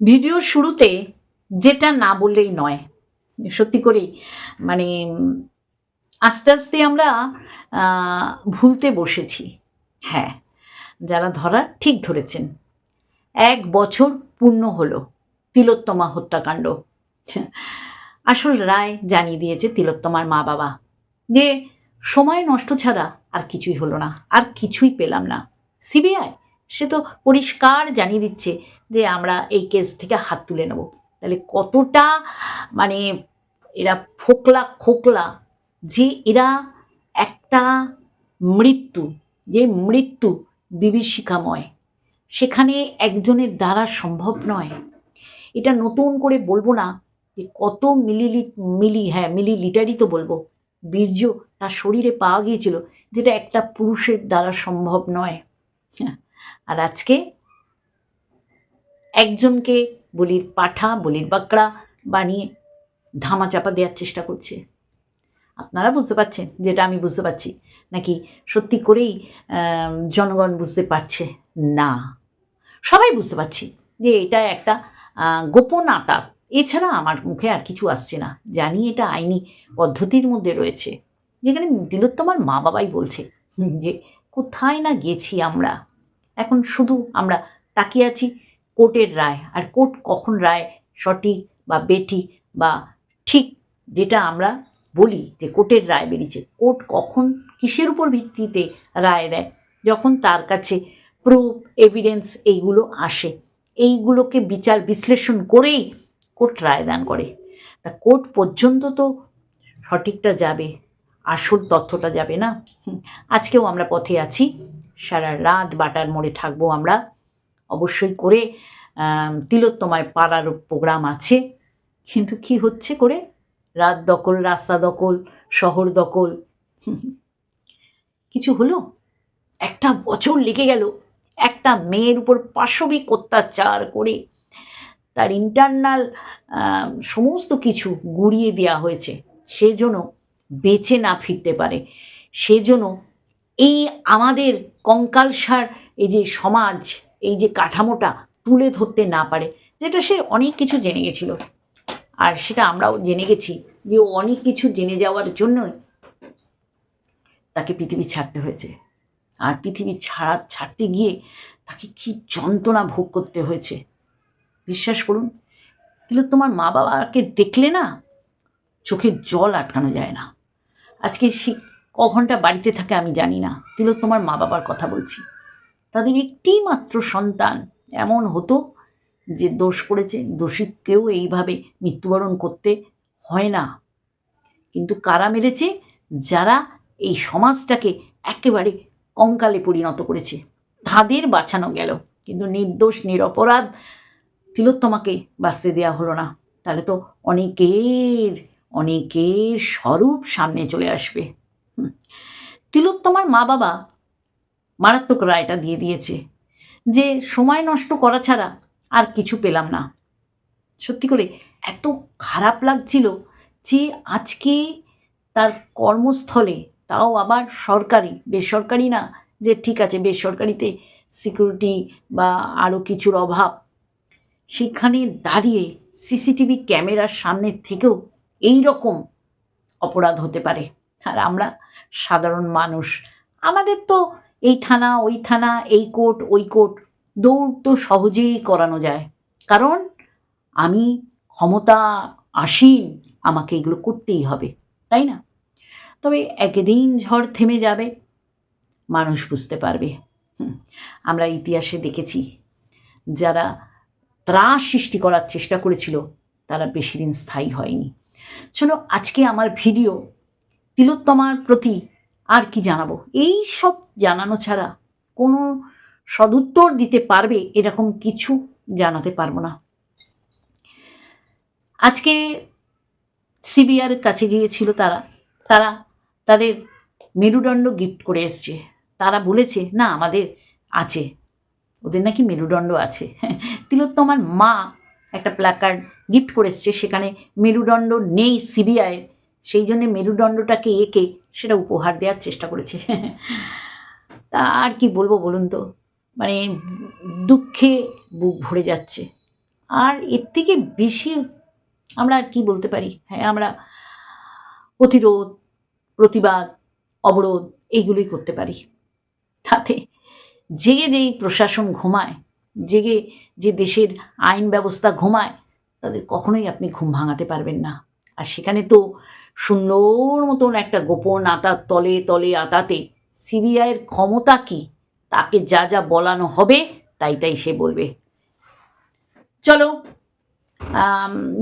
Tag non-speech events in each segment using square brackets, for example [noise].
ভিডিওর শুরুতে যেটা না বললেই নয়। সত্যি করেই মানে আস্তে আস্তে আমরা ভুলতে বসেছি। হ্যাঁ যারা ধরার ঠিক ধরেছেন। এক বছর পূর্ণ হলো তিলোত্তমা হত্যাকাণ্ড। আসল রায় জানিয়ে দিয়েছে তিলোত্তমার মা বাবা যে, সময় নষ্ট ছাড়া আর কিছুই হলো না, আর কিছুই পেলাম না। সিবিআই সে তো পরিষ্কার জানিয়ে দিচ্ছে যে আমরা এই কেস থেকে হাত তুলে নেব। তাহলে কতটা মানে এরা ফোকলা খোকলা যে এরা একটা মৃত্যু যে মৃত্যু বিভীষিকাময় সেখানে একজনের দ্বারা সম্ভব নয়। এটা নতুন করে বলব না যে কত মিলি মিলি হ্যাঁ মিলি লিটারই তো বলব বীর্য তার শরীরে পাওয়া গিয়েছিল যেটা একটা পুরুষের দ্বারা সম্ভব নয়। হ্যাঁ, আর আজকে একজনকে বলির পাঠা, বলির বাঁকড়া বানিয়ে ধামা চাপা দেওয়ার চেষ্টা করছে। আপনারা বুঝতে পারছেন যেটা আমি বুঝতে পারছি, নাকি সত্যি করেই জনগণ বুঝতে পারছে? না। সবাই বুঝতে পারছি যে এটা একটা গোপন আতাক এছাড়া আমার মুখে আর কিছু আসছে না। জানি এটা আইনি পদ্ধতির মধ্যে রয়েছে। যেখানে তিলোত্তমার মা বাবাই বলছে যে, কোথায় না গেছি আমরা? এখন শুধু আমরা তাকিয়ে আছি কোর্টের রায়। আর কোর্ট কখন রায়, সঠিক বা বেটি বা ঠিক যেটা আমরা বলি যে কোর্টের রায় বেরিয়েছে, কোর্ট কখন কিসের উপর ভিত্তিতে রায় দেয়? যখন তার কাছে প্রুফ, এভিডেন্স এইগুলো আসে, এইগুলোকে বিচার বিশ্লেষণ করেই কোর্ট রায় দান করে। তা কোর্ট পর্যন্ত তো সঠিকটা যাবে, আসল তথ্যটা যাবে না? আজকেও আমরা পথে আছি। সারা রাত বাটার মোড়ে থাকব আমরা। অবশ্যই করে তিলোত্তমায় পাড়ার প্রোগ্রাম আছে। কিন্তু কি হচ্ছে করে? রাত দখল, রাস্তা দখল, শহর দখল। কিছু হলো? একটা বছর লেগে গেল। একটা মেয়ের উপর পাশবিক অত্যাচার করে তার ইন্টারনাল সমস্ত কিছু গুড়িয়ে দেওয়া হয়েছে। সেজন্য বেঁচে না ফিরতে পারে। সে যেন এই আমাদের কঙ্কালসার এই যে সমাজ, এই যে কাঠামোটা তুলে ধরতে না পারে, যেটা সে অনেক কিছু জেনে গেছিল। আর সেটা আমরাও জেনে গেছি যে ও অনেক কিছু জেনে যাওয়ার জন্যই তাকে পৃথিবী ছাড়তে হয়েছে। আর পৃথিবী ছাড়া, ছাড়তে গিয়ে তাকে কি যন্ত্রণা ভোগ করতে হয়েছে? বিশ্বাস করুন কিন্তু তোমার মা বাবাকে দেখলে না চোখের জল আটকানো যায় না। আজকে সে ক ঘণ্টা বাড়িতে থাকে আমি জানি না। তিলো তোমার মা বাবার কথা বলছি। তাদের একটি মাত্র সন্তান এমন হতো যে দোষ করেছে, দোষীকেও এইভাবে মৃত্যুবরণ করতে হয় না। কিন্তু কারা মেরেছে? যারা এই সমাজটাকে একেবারে কঙ্কালে পরিণত করেছে। তাদের বাঁচানো গেল। কিন্তু নির্দোষ, নিরপরাধ তিলোত্তমাকে বাঁচতে দেওয়া হলো না। তাহলে তো অনেকের অনেকের স্বরূপ সামনে চলে আসবে। তিলোত্তমার মা বাবা মারাত্মক রায়টা দিয়ে দিয়েছে যে, সময় নষ্ট করা ছাড়া আর কিছু পেলাম না। সত্যি করে এত খারাপ লাগছিল যে, আজকে তার কর্মস্থলে তাও আবার সরকারি, বেসরকারি না যে, ঠিক আছে, বেসরকারিতে সিকিউরিটি বা আরও কিছুর অভাব। সেখানে দাঁড়িয়ে সিসিটিভি ক্যামেরার সামনে থেকেও এই রকম অপরাধ হতে পারে। আর আমরা সাধারণ মানুষ। আমাদের তো এই থানা, ওই থানা, এই কোর্ট, ওই কোর্ট, দৌড় তো সহজেই করানো যায়। কারণ আমি ক্ষমতা আসীন, আমাকে এগুলো করতেই হবে, তাই না? তবে একদিন ঝড় থেমে যাবে, মানুষ বুঝতে পারবে। আমরা ইতিহাসে দেখেছি, যারা ত্রাস সৃষ্টি করার চেষ্টা করেছিল, তারা বেশি দিন স্থায়ী হয়নি। চলো আজকে আমার ভিডিও তিলোত্তমার প্রতি আর কি জানাব? এই সব জানানো ছাড়া কোনো সদুত্তর দিতে পারবে এরকম কিছু জানাতে পারব না। আজকে সিবিআর কাছে গিয়েছিল তারা। তারা তাদের মেরুদণ্ড গিফট করে এসছে। তারা বলেছে, না, আমাদের আছে। ওদের নাকি মেরুদণ্ড আছে। [laughs] তিলোত্তমার মা একটা প্ল্যাকার্ড গিফট করে এসছে। সেখানে মেরুদণ্ড নেই সিবিআইয়ের। সেই জন্যে মেরুদণ্ডটাকে এঁকে সেটা উপহার দেওয়ার চেষ্টা করেছে। তা আর কি বলব বলুন তো? মানে দুঃখে বুক ভরে যাচ্ছে। আর এর থেকে বেশি আমরা আর কি বলতে পারি? হ্যাঁ আমরা প্রতিরোধ প্রতিবাদ, অবরোধ এইগুলোই করতে পারি। তাতে জেগে যেই প্রশাসন ঘুমায়, জেগে যে দেশের আইন ব্যবস্থা ঘুমায়, তাদের কখনোই আপনি ঘুম ভাঙাতে পারবেন না। আর সেখানে তো সুন্দর মতন একটা গোপন আতার তলে তলে আতাতে সিবিআইয়ের ক্ষমতা কি? তাকে যা যা বলানো হবে, তাই তাই সে বলবে। চলো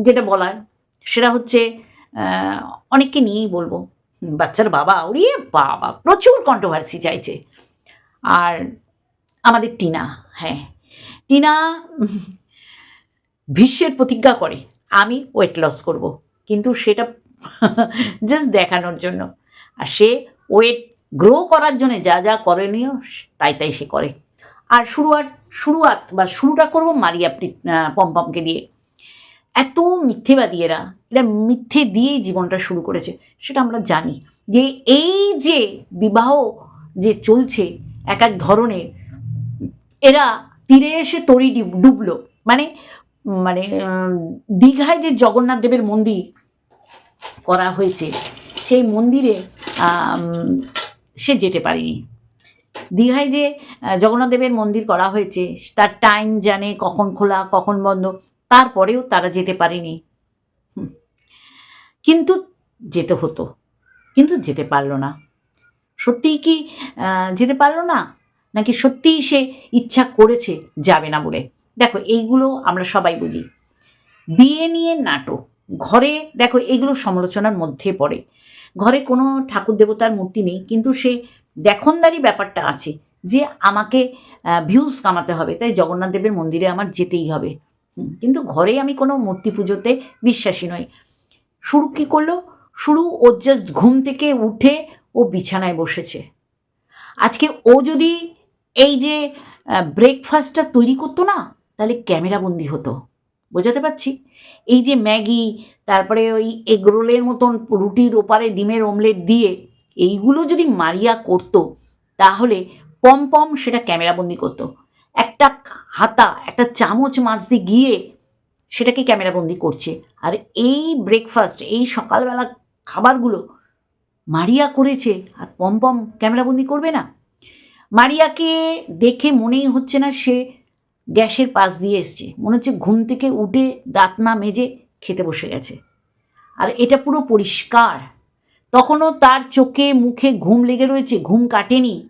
যেটা বলার, সেটা হচ্ছে অনেককে নিয়েই বলব। বাচ্চার বাবা, ওরে বাবা, প্রচুর কন্ট্রোভার্সি চাইছে। আর আমাদের টিনা হ্যাঁ টিনা [laughs] ভীষ্মের প্রতিজ্ঞা করে, আমি ওয়েট লস করব। কিন্তু সেটা [laughs] জাস্ট দেখানোর জন্য। আর সে ওয়েট গ্রো করার জন্য যা যা করণীয় তাই তাই সে করে। আর শুরুয়াত শুরুয়াত বা শুরুটা করব মারিয়া পম্পমকে দিয়ে। এত মিথ্যেবাদী এরা। এরা মিথ্যে দিয়েই জীবনটা শুরু করেছে। সেটা আমরা জানি যে এই যে বিবাহ যে চলছে এক এক ধরনের, এরা তীরে এসে তরি ডুব- ডুবলো। মানে মানে দীঘায় যে জগন্নাথ দেবের মন্দির করা হয়েছে। সেই মন্দিরে সে যেতে পারেনি। দীঘায় যে জগন্নাথ দেবের মন্দির করা হয়েছে, তার টাইম জানে, কখন খোলা, কখন বন্ধ, তারপরেও তারা যেতে পারেনি। কিন্তু যেতে হতো, কিন্তু যেতে পারল না। সত্যিই কি যেতে পারল না? নাকি সত্যিই সে ইচ্ছা করেছে যাবে না বলে? দেখো, এইগুলো আমরা সবাই বুঝি। বিয়ে নিয়ে নাটক। ঘরে দেখো এগুলো সমালোচনার মধ্যে পড়ে। ঘরে কোনো ঠাকুর দেবতার মূর্তি নেই, কিন্তু সে দেখনদারি ব্যাপারটা আছে যে আমাকে ভিউজ কামাতে হবে, তাই জগন্নাথ দেবের মন্দিরে আমার যেতেই হবে। কিন্তু ঘরে আমি কোনো মূর্তি পুজোতে বিশ্বাসী নই। শুরু কী করল? শুরু ও জাস্ট ঘুম থেকে উঠে ও বিছানায় বসেছে। আজকে ও যদি এই যে ব্রেকফাস্টটা তৈরি করতো না, তাহলে ক্যামেরাবন্দি হতো। বোঝাতে পারছি? এই যে ম্যাগি, তারপরে ওই এগরোলের মতন রুটির ওপারে ডিমের অমলেট দিয়ে এইগুলো যদি মারিয়া করতো, তাহলে পম পম সেটা ক্যামেরাবন্দি করতো। একটা হাতা, একটা চামচ মাছ দিয়ে গিয়ে সেটাকে ক্যামেরাবন্দি করছে। আর এই ব্রেকফাস্ট এই সকালবেলা খাবারগুলো মারিয়া করেছে আর পম পম ক্যামেরাবন্দি করবে না? মারিয়াকে দেখে মনেই হচ্ছে না সে গ্যাসের পাশ দিয়ে এসছে। মনে হচ্ছে ঘুম থেকে উঠে দাঁত না মেজে খেতে বসে গেছে। আর এটা পুরো পরিষ্কার। তখনও তার চোখে মুখে ঘুম লেগে রয়েছে, ঘুম কাটেনি।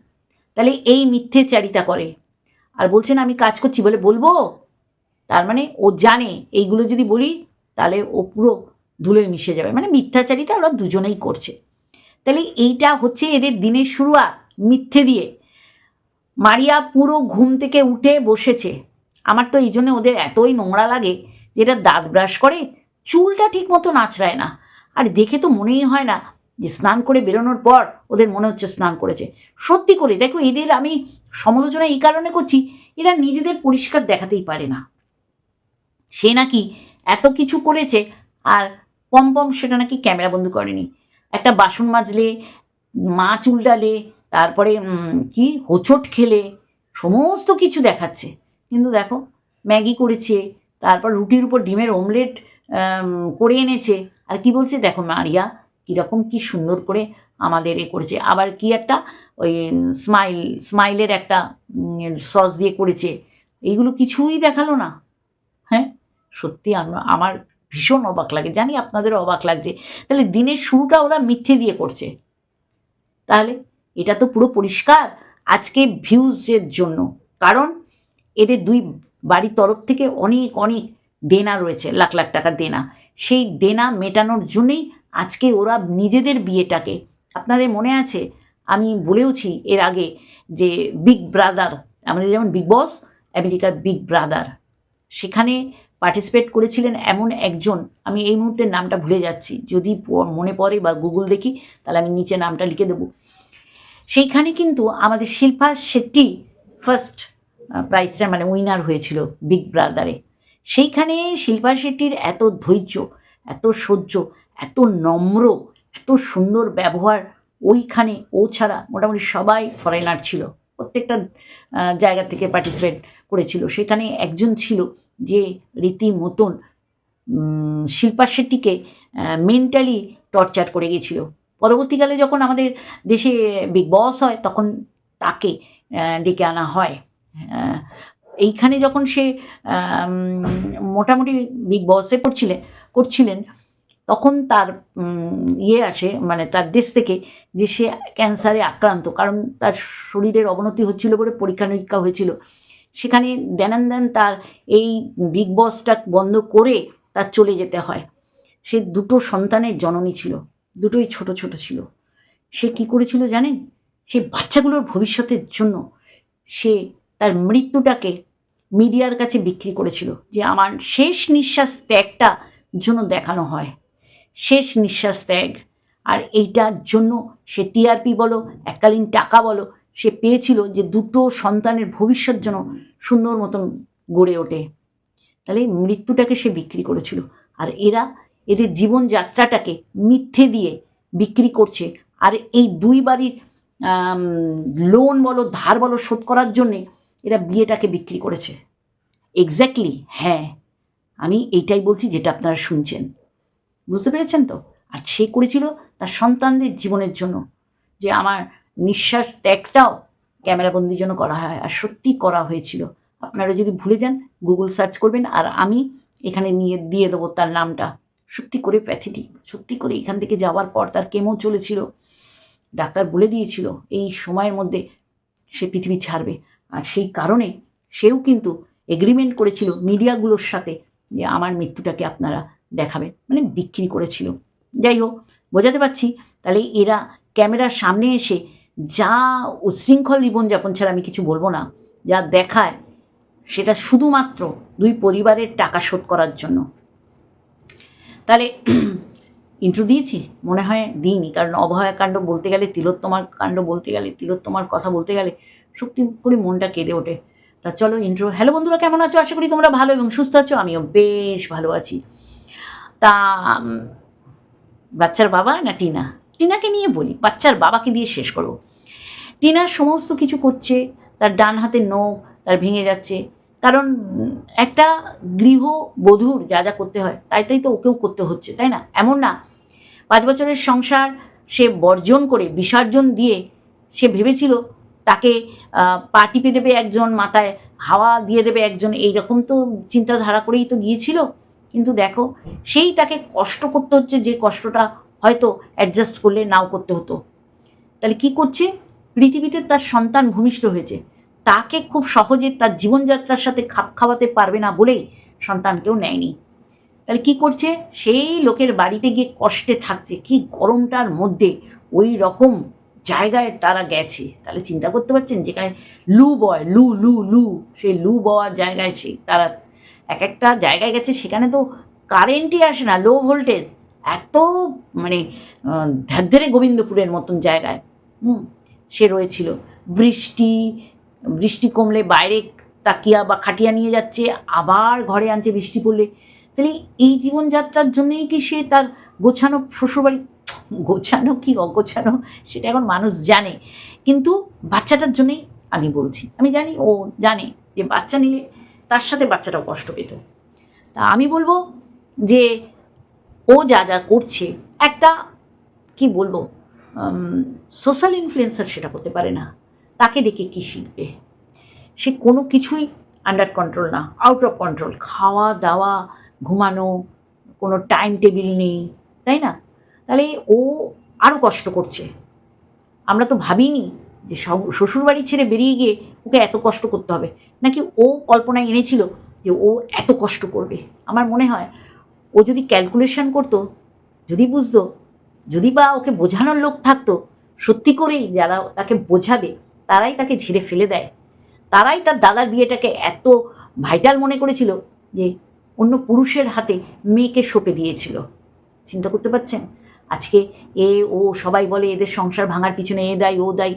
তাহলে এই মিথ্যেচারিতা করে। আর বলছেন আমি কাজ করছি। বলে বলব? তার মানে ও জানে, এইগুলো যদি বলি, তাহলে ও পুরো ধুলোয় মিশে যাবে। মানে মিথ্যাচারিতা ওরা দুজনেই করছে। তাহলে এইটা হচ্ছে এদের দিনের শুরুয়াত, মিথ্যে দিয়ে। মারিয়া পুরো ঘুম থেকে উঠে বসেছে। আমার তো এই জন্য ওদের এতই নোংরা লাগে যেটা দাঁত ব্রাশ করে, চুলটা ঠিক মতো নাচড়ায় না। আর দেখে তো মনেই হয় না যে স্নান করে বেরোনোর পর ওদের মনে হচ্ছে স্নান করেছে। সত্যি করে, দেখো এদের আমি সমালোচনা এই কারণে করছি, এরা নিজেদের পরিষ্কার দেখাতেই পারে না। সে নাকি এত কিছু করেছে আর পম পম সেটা নাকি ক্যামেরা বন্ধ করেনি। একটা বাসন মাজলে, মা চুল ডালে, তারপরে কি হোঁচট খেলে, সমস্ত কিছু দেখাচ্ছে। কিন্তু দেখো, ম্যাগি করেছে, তারপর রুটির উপর ডিমের অমলেট করে এনেছে। আর কি বলছে? দেখো মারিয়া, কীরকম কি সুন্দর করে আমাদের এ করেছে। আবার কি একটা, ওই, স্মাইল, স্মাইলের একটা সস দিয়ে করেছে। এইগুলো কিছুই দেখাল না। হ্যাঁ? সত্যি আমার আমার ভীষণ অবাক লাগে। জানি আপনাদেরও অবাক লাগছে। তাহলে দিনের শুরুটা ওরা মিথ্যে দিয়ে করছে। তাহলে এটা তো পুরো পরিষ্কার আজকে ভিউজের জন্য। কারণ এদের দুই বাড়ির তরফ থেকে অনেক অনেক দেনা রয়েছে, লাখ লাখ টাকার দেনা। সেই দেনা মেটানোর জন্যেই আজকে ওরা নিজেদের বিয়েটাকে, আপনাদের মনে আছে? আমি বলেওছি এর আগে যে বিগ ব্রাদার আমাদের যেমন বিগ বস আমেরিকার বিগ ব্রাদার সেখানে পার্টিসিপেট করেছিলেন এমন একজন, আমি এই মুহূর্তে নামটা ভুলে যাচ্ছি, যদি মনে পড়ে বা গুগল দেখি, তাহলে আমি নিচে নামটা লিখে দেবো। সেইখানে কিন্তু আমাদের শিল্পা শেট্টি ফার্স্ট প্রাইজটা মানে উইনার হয়েছিল বিগ ব্রাদারে সেইখানে শিল্পা শেট্টির এত ধৈর্য, এত সহ্য, এত নম্র, এত সুন্দর ব্যবহার ওইখানে ও ছাড়া মোটামুটি সবাই ফরেনার ছিল। প্রত্যেকটা জায়গা থেকে পার্টিসিপেট করেছিল। সেখানে একজন ছিল যে রীতিমতন শিল্পা শেট্টিকে মেন্টালি টর্চার করে গেছিল। পরবর্তীকালে যখন আমাদের দেশে বিগ বস হয়, তখন তাকে ডেকে আনা হয়। এইখানে যখন সে মোটামুটি বিগ বসে পড়ছিলেন করছিলেন, তখন তার ইয়ে আসে মানে তার দেশ থেকে যে সে ক্যান্সারে আক্রান্ত, কারণ তার শরীরের অবনতি হচ্ছিল বলে পরীক্ষা নিরীক্ষা হয়েছিল। সেখানে দেনান দেন তার এই বিগ বসটা বন্ধ করে তার চলে যেতে হয়। সে দুটো সন্তানের জননী ছিল, দুটোই ছোট ছোট ছিল। সে কি করেছিল জানেন? সে বাচ্চাগুলোর ভবিষ্যতের জন্য সে তার মৃত্যুটাকে মিডিয়ার কাছে বিক্রি করেছিল যে আমার শেষ নিঃশ্বাস ত্যাগটা জন্য দেখানো হয়। শেষ নিঃশ্বাস ত্যাগ। আর এইটার জন্য সে টিআরপি বলো, এককালীন টাকা বলো, সে পেয়েছিল যে দুটো সন্তানের ভবিষ্যৎ যেন সুন্দর মতন গড়ে ওঠে। তাহলে মৃত্যুটাকে সে বিক্রি করেছিল। আর এরা এদের জীবনযাত্রাটাকে মিথ্যে দিয়ে বিক্রি করছে। আর এই দুই বাড়ির লোন বলো, ধার বলো শোধ করার জন্যে এরা বিয়েটাকে বিক্রি করেছে। এক্স্যাক্টলি হ্যাঁ আমি এইটাই বলছি যেটা আপনারা শুনছেন। বুঝতে পেরেছেন তো? আর সে করেছিল তার সন্তানদের জীবনের জন্য। যে আমার নিঃশ্বাস ত্যাগটাও ক্যামেরাবন্দির জন্য করা হয়। আর সত্যি করা হয়েছিল। আপনারা যদি ভুলে যান গুগল সার্চ করবেন আর আমি এখানে নিয়ে, দিয়ে দেবো তার নামটা। সত্যি করে প্যাথেটিক সত্যি করে এখান থেকে যাওয়ার পর তার কেমো চলেছিল। ডাক্তার বলে দিয়েছিল, এই সময়ের মধ্যে সে পৃথিবী ছাড়বে। আর সেই কারণে সেও কিন্তু এগ্রিমেন্ট করেছিল মিডিয়াগুলোর সাথে যে আমার মৃত্যুটাকে আপনারা দেখাবেন মানে বিক্রি করেছিল। যাই হোক, বোঝাতে পারছি, তাহলে এরা ক্যামেরার সামনে এসে যা উচ্ছৃঙ্খল জীবনযাপন ছাড়া আমি কিছু বলব না, যা দেখায় সেটা শুধুমাত্র দুই পরিবারের টাকা শোধ করার জন্য। তাহলে [clears throat] ইন্ট্রো দিয়েছি, মনে হয় দিইনি, কারণ অভয়াকাণ্ড বলতে গেলে, তিলোত্তমার কাণ্ড বলতে গেলে, তিলোত্তমার কথা বলতে গেলে সত্যি করে মনটা কেঁদে ওঠে। তা চলো ইন্ট্রো হ্যালো বন্ধুরা, কেমন আছো? আশা করি তোমরা ভালো এবং সুস্থ আছো। আমিও বেশ ভালো আছি। তা বাচ্চার বাবা না টিনা? টিনাকে নিয়ে বলি, বাচ্চার বাবাকে দিয়ে শেষ করব। টিনা সমস্ত কিছু করছে, তার ডান হাতে নখ তার ভেঙে যাচ্ছে। কারণ একটা গৃহবধূর যা যা করতে হয়, তাই তাই তো ওকেও করতে হচ্ছে, তাই না? এমন না। পাঁচ বছরের সংসার সে বর্জন করে, বিসর্জন দিয়ে সে ভেবেছিল তাকে পা টিপে দেবে একজন, মাথায় হাওয়া দিয়ে দেবে একজন এই রকম তো চিন্তাধারা করেই তো গিয়েছিল। কিন্তু দেখো, সেই তাকে কষ্ট করতে হচ্ছে, যে কষ্টটা হয়তো অ্যাডজাস্ট করলে নাও করতে হতো। তাহলে কি করছে? পৃথিবীতে তার সন্তান ভূমিষ্ঠ হয়েছে। তাকে খুব সহজে তার জীবনযাত্রার সাথে খাপ খাওয়াতে পারবে না বলেই সন্তানকেও নেয়নি। তাহলে কি করছে? সেই লোকের বাড়িতে গিয়ে কষ্টে থাকছে। কি গরমটার মধ্যে ওই রকম জায়গায় তারা গেছে। তাহলে চিন্তা করতে পারছেন যেখানে লু বয়, লু লু লু, সেই লু বওয়ার জায়গায় সে তারা এক একটা জায়গায় গেছে, সেখানে তো কারেন্টই আসে না লো ভোল্টেজ এত মানে ধ্যারধেরে গোবিন্দপুরের মতন জায়গায়, হুম, সে রয়েছিল। বৃষ্টি বৃষ্টি কমলে বাইরে তাকিয়া বা খাটিয়া নিয়ে যাচ্ছে, আবার ঘরে আনছে বৃষ্টি পড়লে। তাহলে এই জীবনযাত্রার জন্যই কি সে তার গোছানো শ্বশুরবাড়ি গোছানো কি অগোছানো সেটা এখন মানুষ জানে। কিন্তু বাচ্চাটার জন্যেই আমি বলছি, আমি জানি, ও জানে যে বাচ্চা নিলে তার সাথে বাচ্চাটাও কষ্ট পেত। তা আমি বলব যে ও যা যা করছে, একটা কি বলব সোশ্যাল ইনফ্লুয়েন্সার সেটা করতে পারে না। তাকে দেখে কি শিখবে? সে কোনো কিছুই আন্ডার কন্ট্রোল না আউট অফ কন্ট্রোল খাওয়া দাওয়া ঘুমানো, কোনো টাইম টেবিল নেই, তাই না? তাহলে ও আরও কষ্ট করছে। আমরা তো ভাবিনি যে সব শ্বশুরবাড়ি ছেড়ে বেরিয়ে গিয়ে ওকে এত কষ্ট করতে হবে। নাকি ও কল্পনায় এনেছিল যে ও এত কষ্ট করবে। আমার মনে হয় ও যদি ক্যালকুলেশন করতো, যদি বুঝতো, যদি বা ওকে বোঝানোর লোক থাকতো, সত্যি করেই যারা তাকে বোঝাবে, তারাই তাকে ঝেড়ে ফেলে দেয়। তারাই তার দাদার বিয়েটাকে এত ভাইটাল মনে করেছিল যে অন্য পুরুষের হাতে মেয়েকে সঁপে দিয়েছিল। চিন্তা করতে পারছেন? আজকে এ, ও সবাই বলে এদের সংসার ভাঙার পিছনে এ দায়, ও দায়।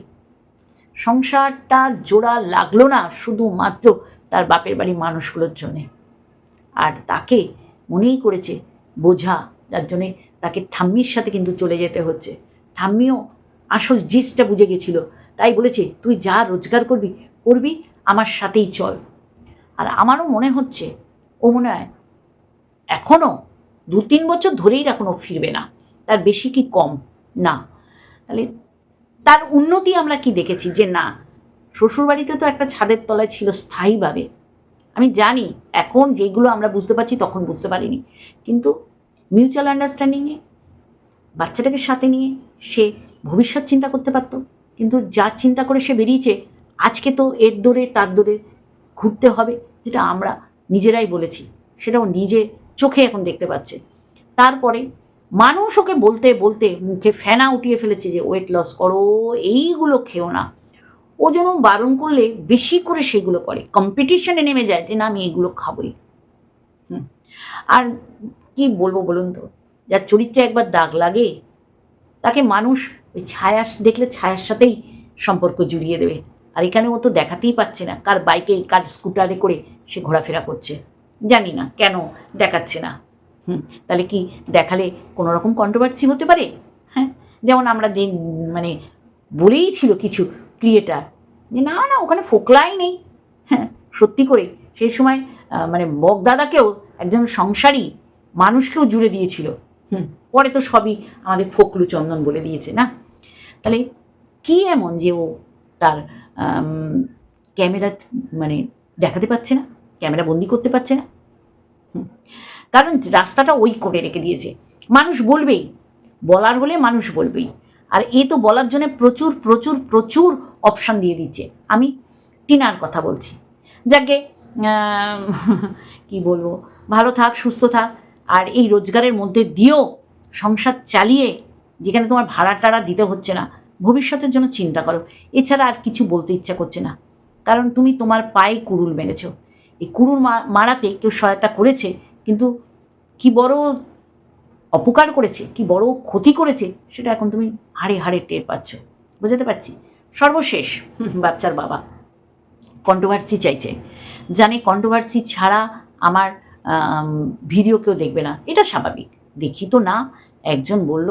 সংসারটা জোড়া লাগল না শুধুমাত্র তার বাপের বাড়ির মানুষগুলোর জন্যে। আর তাকে মনেই করেছে বোঝা যার জন্যে তাকে ঠাম্মির সাথে কিন্তু চলে যেতে হচ্ছে। ঠাম্মিও আসল জিসটা বুঝে গেছিল। তাই বলেছে, তুই যা রোজগার করবি করবি, আমার সাথেই চল। আর আমারও মনে হচ্ছে, ও মনে হয় এখনও দু তিন বছর ধরেই এখনও ফিরবে না। তার বেশি কি কম? না। তাহলে তার উন্নতি আমরা কি দেখেছি? যে না, শ্বশুরবাড়িতে তো একটা ছাদের তলায় ছিল স্থায়ীভাবে। আমি জানি, এখন যেগুলো আমরা বুঝতে পারছি তখন বুঝতে পারিনি। কিন্তু মিউচুয়াল আন্ডারস্ট্যান্ডিংয়ে বাচ্চাটাকে সাথে নিয়ে সে ভবিষ্যৎ চিন্তা করতে পারতো। কিন্তু যা চিন্তা করে সে বেরিয়েছে, আজকে তো এর দৌড়ে তার দৌড়ে ঘুরতে হবে, যেটা আমরা নিজেরাই বলেছি। সেটাও নিজে চোখে এখন দেখতে পাচ্ছে। তারপরে মানুষ ওকে বলতে বলতে মুখে ফেনা উঠিয়ে ফেলেছে যে ওয়েট লস করো, এইগুলো খেও না। ও যেন বারণ করলে বেশি করে সেগুলো করে। কম্পিটিশনে নেমে যায় যে, না, আমি এগুলো খাবোই। আর কি বলব বলুন তো? যার চরিত্রে একবার দাগ লাগে, তাকে মানুষ ওই ছায়া দেখলে ছায়ার সাথেই সম্পর্ক জুড়িয়ে দেবে। আর এখানে ও তো দেখাতেই পাচ্ছে না কার বাইকে, কার স্কুটারে করে সে ঘোরাফেরা করছে। জানি না, কেন দেখাচ্ছে না। হুম, তাহলে কি দেখালে কোনো রকম কন্ট্রোভার্সি হতে পারে? হ্যাঁ যেমন আমরা যে মানে বলেই ছিল কিছু ক্রিয়েটার যে, না না, ওখানে ফোকলাই নেই। হ্যাঁ সত্যি করে সেই সময় মানে বগদাদাকেও একজন সংসারী মানুষকেও জুড়ে দিয়েছিল। হুম, পরে তো সবই আমাদের ফকলু চন্দন বলে দিয়েছে, না? তাহলে কি এমন যে ও তার ক্যামেরা মানে দেখাতে পারছে না, ক্যামেরা বন্দি করতে পারছে না? হুম। কারণ রাস্তাটা ওই করে রেখে দিয়েছে। মানুষ বলবেই, বলার হলে মানুষ বলবেই। আর এ তো বলার জন্য প্রচুর প্রচুর প্রচুর অপশান দিয়ে দিচ্ছে। আমি টিনার কথা বলছি। যাকে [laughs] কি বলব, ভালো থাক, সুস্থ থাক, আর এই রোজগারের মধ্যে দিয়েও সংসার চালিয়ে যেখানে তোমার ভাড়া টাড়া দিতে হচ্ছে না, ভবিষ্যতের জন্য চিন্তা করো। এছাড়া আর কিছু বলতে ইচ্ছা করছে না। কারণ তুমি তোমার পায়ে কুড়ুল মেরেছ। এই কুড়ুল মারাতে কেউ সহায়তা করেছে কিন্তু কি বড় অপকার করেছে কি বড় ক্ষতি করেছে সেটা এখন তুমি হাড়ে হাড়ে টের পাচ্ছ। বোঝাতে পারছি? সর্বশেষ বাচ্চার বাবা। কন্ট্রোভার্সি চাইছে। জানে কন্ট্রোভার্সি ছাড়া আমার আম, ভিডিও কেউ দেখবে না। এটা স্বাভাবিক। দেখি তো না একজন বলল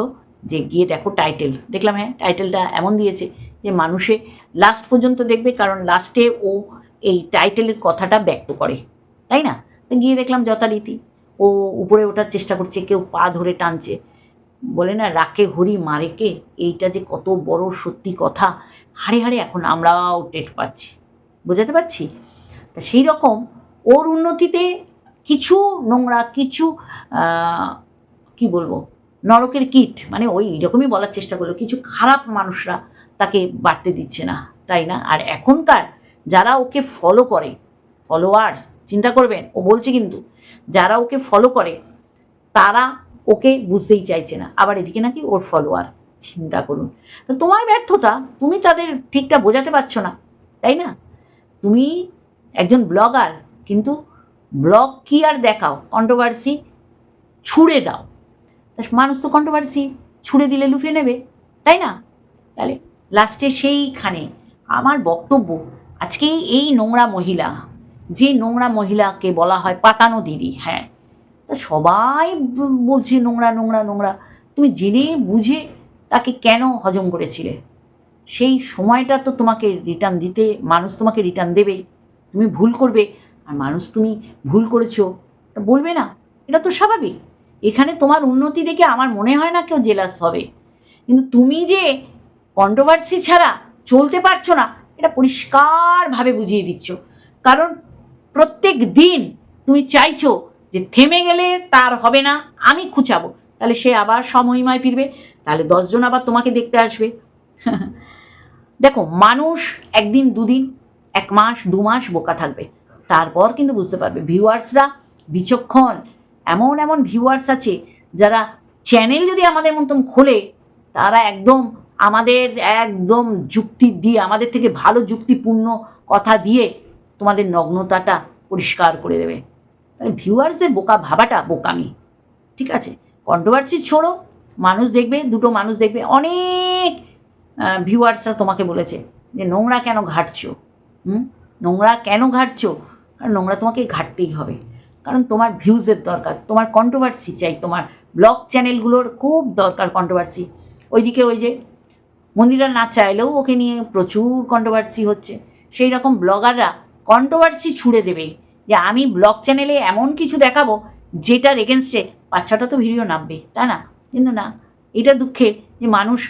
যে গিয়ে দেখো টাইটেল দেখলাম হ্যাঁ টাইটেলটা এমন দিয়েছে যে মানুষে লাস্ট পর্যন্ত দেখবে কারণ লাস্টে ও এই টাইটেলের কথাটা ব্যক্ত করে। তাই না? গিয়ে দেখলাম যথারীতি। ও উপরে ওঠার চেষ্টা করছে, কেউ পা ধরে টানছে। বলে না রাকে হরি, মারে কে? এইটা যে কত বড় সত্যি কথা। হাড়ে হাড়ে এখন আমরাও টেট পাচ্ছি। বোঝাতে পারছি? তা সেই রকম ওর উন্নতিতে কিছু নোংরা, কিছু কি বলব, নরকের কিট মানে ওই রকমই বলার চেষ্টা করল, কিছু খারাপ মানুষরা তাকে বাড়তে দিচ্ছে না, তাই না? আর এখনকার যারা ওকে ফলো করে ফলোয়ার্স চিন্তা করবেন, ও বলছে কিন্তু, যারা ওকে ফলো করে, তারা ওকে বুঝতেই চাইছে না। আবার এদিকে নাকি ওর ফলোয়ার চিন্তা করুন। তো তোমার ব্যর্থতা, তুমি তাদের ঠিকটা বোঝাতে পারছ না, তাই না? তুমি একজন ব্লগার কিন্তু ব্লগ কি আর দেখাও? কন্ট্রোভার্সি ছুঁড়ে দাও। তা মানুষ তো কন্ট্রোভার্সি ছুঁড়ে দিলে লুফে নেবে, তাই না? তাহলে লাস্টে সেইখানে, আমার বক্তব্য, আজকে এই নোংরা মহিলা যে নোংরা মহিলাকে বলা হয় পাতানো দিদি হ্যাঁ। তা সবাই বলছে নোংরা নোংরা নোংরা। তুমি জেনে বুঝে তাকে কেন হজম করেছিলে? সেই সময়টা তো তোমাকে রিটার্ন দিতে, মানুষ তোমাকে রিটার্ন দেবে। তুমি ভুল করবে, আর মানুষ তুমি ভুল করেছ। তা বলবে না, এটা তো স্বাভাবিক। এখানে তোমার উন্নতি দেখে আমার মনে হয় না কেউ জেলাস হবে। কিন্তু তুমি যে কন্ট্রোভার্সি ছাড়া চলতে পারছ না, এটা পরিষ্কারভাবে বুঝিয়ে দিচ্ছ। কারণ প্রত্যেক দিন তুমি চাইছো যে থেমে গেলে তার হবে না, আমি খুঁচাবো। তাহলে সে আবার সমহিমায় ফিরবে, তাহলে দশজন আবার তোমাকে দেখতে আসবে। [laughs] দেখো, মানুষ একদিন, দুদিন, এক মাস, দু মাস বোকা থাকবে। তারপর কিন্তু বুঝতে পারবে, ভিউয়ার্সরা বিচক্ষণ, এমন এমন ভিউয়ার্স আছে, যারা চ্যানেল যদি আমাদের মতন খোলে, তারা একদম আমাদের একদম যুক্তি দিয়ে, আমাদের থেকে ভালো যুক্তিপূর্ণ কথা দিয়ে তোমাদের নগ্নতাটা পরিষ্কার করে দেবে। তাহলে ভিউয়ার্সদের বোকা ভাবাটা বোকামি। ঠিক আছে? কন্ট্রোভার্সি ছোড়ো, মানুষ দেখবে, দুটো মানুষ দেখবে, অনেক ভিউয়ার্সরা তোমাকে বলেছে যে নোংরা কেন ঘাটছো? হুম? নোংরা কেন ঘাটছো? আর নোংরা তোমাকে ঘাটতেই হবে। কারণ তোমার ভিউজের দরকার, তোমার কন্ট্রোভার্সি চাই, তোমার ব্লগ চ্যানেলগুলোর খুব দরকার কন্ট্রোভার্সি ওইদিকে ওই যে মন্দিরা না চাইলেও ওকে নিয়ে প্রচুর কন্ট্রোভার্সি হচ্ছে। সেই রকম ব্লগাররা কন্ট্রোভার্সি ছুড়ে দেবে। যে আমি ব্লগ চ্যানেলে এমন কিছু দেখাবো, যেটার এগেনস্টে পাঁচ ছটা তো ভিডিও নামবে তাই না? কিন্তু না, এটা দুঃখের যে মানুষ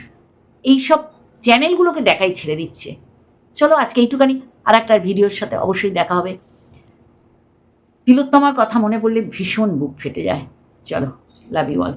এইসব চ্যানেলগুলোকে দেখাই ছেড়ে দিচ্ছে। চলো আজকে এইটুখানি আর একটা ভিডিওর সাথে অবশ্যই দেখা হবে। তিলোত্তমার কথা মনে পড়লে ভীষণ বুক ফেটে যায়। চলো লাভ ইউ অল